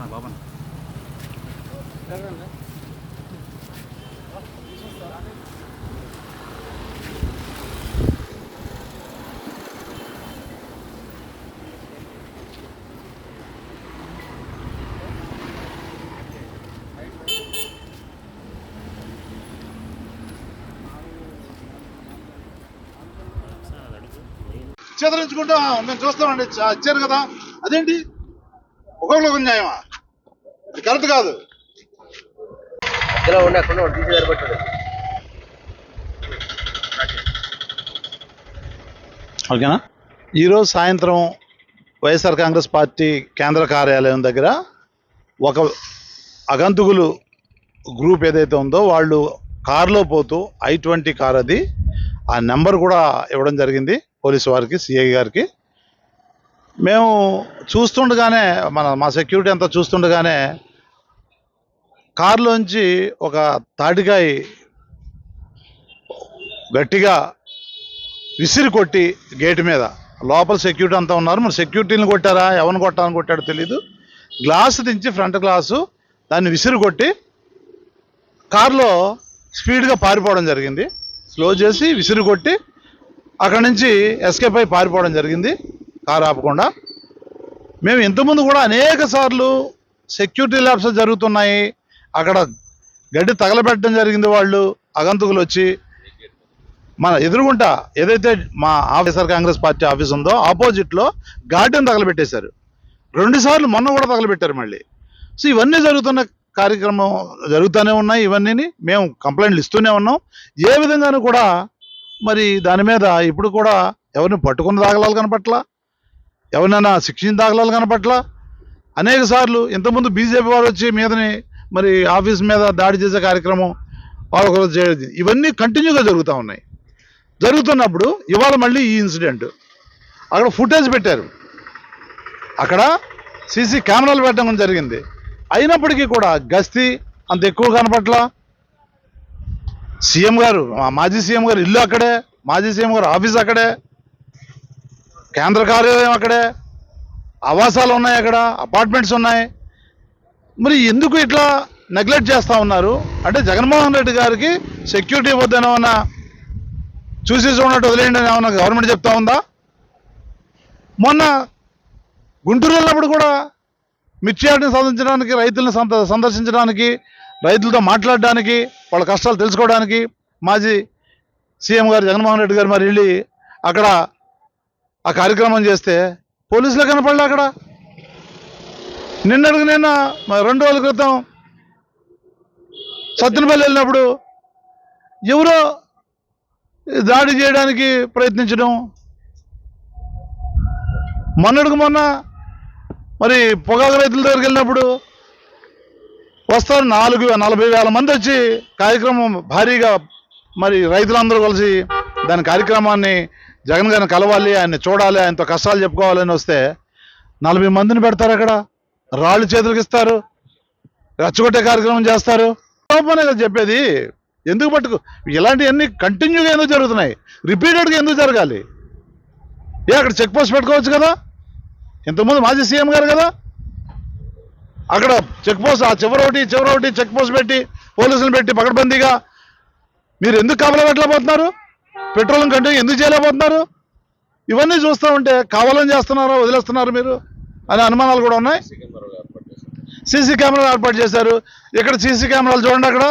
నా బాబా. చేతరించుకుంటా మేము చూస్తామండి. ఇచ్చారు కదా. అదేంటి? ఒకరికి ఒక న్యాయమా? ఇది కరెక్ట్ కాదు. మధ్యలో ఉండి అక్కడ సరిపట్టాడు ఓకేనా? ఈరోజు సాయంత్రం వైఎస్ఆర్ కాంగ్రెస్ పార్టీ కేంద్ర కార్యాలయం దగ్గర ఒక అగంతుకులు గ్రూప్ ఏదైతే ఉందో వాళ్ళు కారులో పోతూ ఐ ట్వంటీ కార్ అది ఆ నెంబర్ కూడా ఇవ్వడం జరిగింది పోలీసు వారికి సిఐ గారికి. మేము చూస్తుండగానే మన మా సెక్యూరిటీ అంతా చూస్తుండగానే కారులోంచి ఒక తాటికాయ గట్టిగా విసిరి కొట్టి గేటు మీద. లోపల సెక్యూరిటీ అంతా ఉన్నారు. మరి సెక్యూరిటీని కొట్టారా? ఎవరిని కొట్టాలని కొట్టాడో తెలీదు. గ్లాసు దించి ఫ్రంట్ గ్లాసు దాన్ని విసిరి కొట్టి కారులో స్పీడ్గా పారిపోవడం జరిగింది. స్లో చేసి విసిరి కొట్టి అక్కడి నుంచి ఎస్కేప్ అయి పారిపోవడం జరిగింది. కారు ఆపకుండా. మేము ఇంతకుముందు కూడా అనేక సార్లు సెక్యూరిటీ ల్యాబ్స్ జరుగుతున్నాయి. అక్కడ గడ్డి తగలబెట్టడం జరిగింది వాళ్ళు అగంతుకులు వచ్చి. మన ఎదురుగుంట ఏదైతే మా ఆఫీసర్ కాంగ్రెస్ పార్టీ ఆఫీస్ ఉందో ఆపోజిట్లో గార్డెన్ తగలబెట్టేశారు. రెండుసార్లు మొన్న కూడా తగలబెట్టారు మళ్ళీ. సో ఇవన్నీ జరుగుతున్న కార్యక్రమం జరుగుతూనే ఉన్నాయి. ఇవన్నీ మేము కంప్లైంట్లు ఇస్తూనే ఉన్నాం. ఏ విధంగానూ కూడా మరి దాని మీద ఇప్పుడు కూడా ఎవరిని పట్టుకున్న దాఖలాలు కనపట్లా. ఎవరినైనా శిక్షణ దాఖలాలు కనపట్ల? అనేక సార్లు ఇంతకుముందు బీజేపీ వారు వచ్చి మీదని మరి ఆఫీస్ మీద దాడి చేసే కార్యక్రమం వాళ్ళొకరు చేయడం ఇవన్నీ కంటిన్యూగా జరుగుతూ ఉన్నాయి. జరుగుతున్నప్పుడు ఇవాళ మళ్ళీ ఈ ఇన్సిడెంట్. అక్కడ ఫుటేజ్ పెట్టారు. అక్కడ సీసీ కెమెరాలు పెట్టడం జరిగింది. అయినప్పటికీ కూడా గస్తీ అంత ఎక్కువ కనపట్ల? సీఎం గారు మాజీ సీఎం గారు ఇల్లు అక్కడే మాజీ సీఎం గారు ఆఫీస్ అక్కడే కేంద్ర కార్యాలయం అక్కడే ఆవాసాలు ఉన్నాయి అక్కడ అపార్ట్మెంట్స్ ఉన్నాయి. మరి ఎందుకు ఇట్లా నెగ్లెక్ట్ చేస్తూ ఉన్నారు? అంటే జగన్మోహన్ రెడ్డి గారికి సెక్యూరిటీ వద్దనేమన్నా చూసి చూడనట్టు వదిలేయండి అని ఏమన్నా గవర్నమెంట్ చెప్తా ఉందా? మొన్న గుంటూరు వెళ్ళినప్పుడు కూడా మిర్చి యార్డుని సాధించడానికి రైతులను సంద సందర్శించడానికి రైతులతో మాట్లాడడానికి వాళ్ళ కష్టాలు తెలుసుకోవడానికి మాజీ సీఎం గారు జగన్మోహన్ రెడ్డి గారు మరి వెళ్ళి అక్కడ ఆ కార్యక్రమం చేస్తే పోలీసులు కనపడలే అక్కడ. నిన్నటికి నిన్న రెండు రోజుల క్రితం సత్తెనపల్లి వెళ్ళినప్పుడు ఎవరో దాడి చేయడానికి ప్రయత్నించడం మొన్నటికి మొన్న మరి పొగాకు రైతుల దగ్గరికి వెళ్ళినప్పుడు వస్తారు నాలుగు నలభై వేల మంది వచ్చి కార్యక్రమం భారీగా మరి రైతులందరూ కలిసి దాని కార్యక్రమాన్ని జగన్ గారిని కలవాలి ఆయన్ని చూడాలి ఆయనతో కష్టాలు చెప్పుకోవాలని వస్తే నలభై మందిని పెడతారు అక్కడ. రాళ్ళు చేతులకు ఇస్తారు రచ్చగొట్టే కార్యక్రమం చేస్తారు. కోపమనే కదా చెప్పేది ఎందుకు పట్టుకు ఇలాంటివన్నీ కంటిన్యూగా ఎందుకు జరుగుతున్నాయి? రిపీటెడ్గా ఎందుకు జరగాలి? ఏ అక్కడ చెక్ పోస్ట్ పెట్టుకోవచ్చు కదా? ఇంతకుముందు మాజీ సీఎం గారు కదా? అక్కడ చెక్ పోస్ట్ ఆ చివరి ఒకటి చివరి ఒకటి చెక్ పోస్ట్ పెట్టి పోలీసులు పెట్టి పకడ్బందీగా మీరు ఎందుకు కాపలా పెట్టలేకపోతున్నారు పెట్రోలింగ్ కంటే ఎందుకు చేయలేకపోతున్నారు? ఇవన్నీ చూస్తూ ఉంటే కావాలని చేస్తున్నారో వదిలేస్తున్నారు మీరు? అనే అనుమానాలు కూడా ఉన్నాయి. సీసీ కెమెరాలు ఏర్పాటు చేశారు. ఇక్కడ సీసీ కెమెరాలు చూడండి అక్కడ.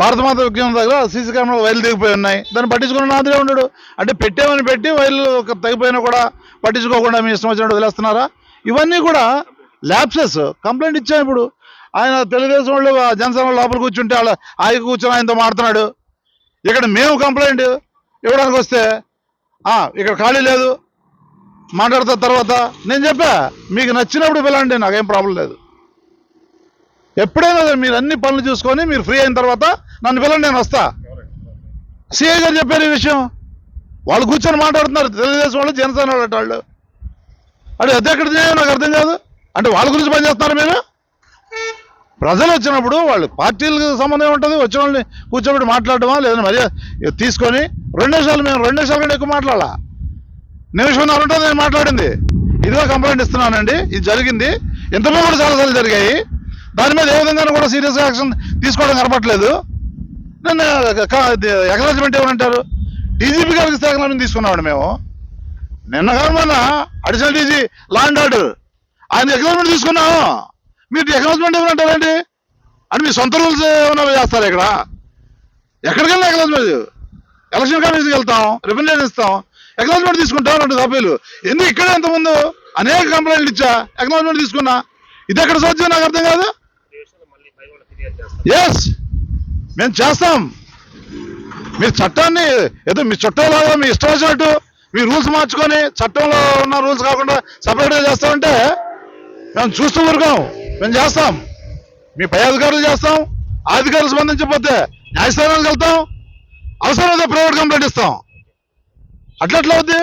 భారత మాత విజ్ఞానం దగ్గర సీసీ కెమెరాలు వైర్లు తెగిపోయి ఉన్నాయి. దాన్ని పట్టించుకున్న నాదులే ఉండడు అంటే పెట్టామని పెట్టి వైర్లు ఒక తెగిపోయినా కూడా పట్టించుకోకుండా మీ ఇష్టం వచ్చినట్టు వదిలేస్తున్నారా? ఇవన్నీ కూడా ల్యాప్సెస్. కంప్లైంట్ ఇచ్చాం ఇప్పుడు. ఆయన తెలుగుదేశం వాళ్ళు జనసేన వాళ్ళు లోపల కూర్చుంటే వాళ్ళ ఆయన కూర్చొని ఆయనతో మాడుతున్నాడు ఇక్కడ మేము కంప్లైంట్ ఇవ్వడానికి వస్తే ఇక్కడ ఖాళీ లేదు. మాట్లాడతా తర్వాత నేను చెప్పా మీకు నచ్చినప్పుడు పిలండి నాకేం ప్రాబ్లం లేదు. ఎప్పుడైనా మీరు అన్ని పనులు చూసుకొని మీరు ఫ్రీ అయిన తర్వాత నన్ను పిల్లండి నేను వస్తా. సిఐ గారు చెప్పారు ఈ విషయం. వాళ్ళు కూర్చొని మాట్లాడుతున్నారు తెలుగుదేశం వాళ్ళు జనసేన వాళ్ళు వాళ్ళు. అంటే అది ఎక్కడ చేయాలి నాకు అర్థం కాదు. అంటే వాళ్ళ గురించి పనిచేస్తున్నారు మీరు? ప్రజలు వచ్చినప్పుడు వాళ్ళు పార్టీలకు సంబంధం ఉంటుంది వచ్చిన వాళ్ళని కూర్చోబెట్టి మాట్లాడటమా? లేదని మరి తీసుకొని రెండు నిమిషాలు మేము రెండు నిమిషాల కంటే ఎక్కువ మాట్లాడాలా? నిమిషంన్నర ఉంటుంది నేను మాట్లాడింది. ఇదిగో కంప్లైంట్ ఇస్తున్నానండి. ఇది జరిగింది. ఇంతమంది కూడా చాలాసార్లు జరిగాయి. దాని మీద ఏ విధంగా కూడా సీరియస్ యాక్షన్ తీసుకోవడం కనపట్లేదు నన్ను ఎక్నాలజ్మెంట్ ఏమంటారు డీజీపీ గారికి సేకరణ తీసుకున్నామండి మేము. నిన్న కాదు additional DG law and order. ఆయన ఎక్నాలజ్మెంట్ తీసుకున్నాము. మీరు ఎక్నాలజ్మెంట్ ఏమంటారు మీ సొంత రూల్స్ ఏమైనా చేస్తారు ఇక్కడ? ఎక్కడికెళ్ళి వెళ్ళినా ఎక్నాలజ్మెంట్ ఎలక్షన్ కమిషన్కి వెళ్తాం రిప్రజెంట్ ఇస్తాం ఎక్నాలజ్మెంట్ తీసుకుంటాం రెండు సభ్యులు. ఎందుకు ఇక్కడ ఎంతమంది అనేక కంప్లైంట్లు ఇచ్చా? ఎక్నాలజ్మెంట్ తీసుకున్నా? ఇది ఎక్కడ సాధ్యం నాకు అర్థం కాదు. ఎస్ మేము చేస్తాం. మీరు చట్టాన్ని ఏదో మీ చుట్టాలాగా మీ ఇష్టం వచ్చినట్టు మీ రూల్స్ మార్చుకొని చట్టంలో ఉన్న రూల్స్ కాకుండా సపరేట్గా చేస్తామంటే మేము చూస్తూ ఊరుకోం. మేము చేస్తాం. మీ పై అధికారులు చేస్తాం అధికారులు స్పందించకపోతే న్యాయస్థానానికి వెళ్తాం అవసరమైతే ప్రైవేట్ కంప్లైంట్ ఇస్తాం. అట్లట్లా అవుద్ది?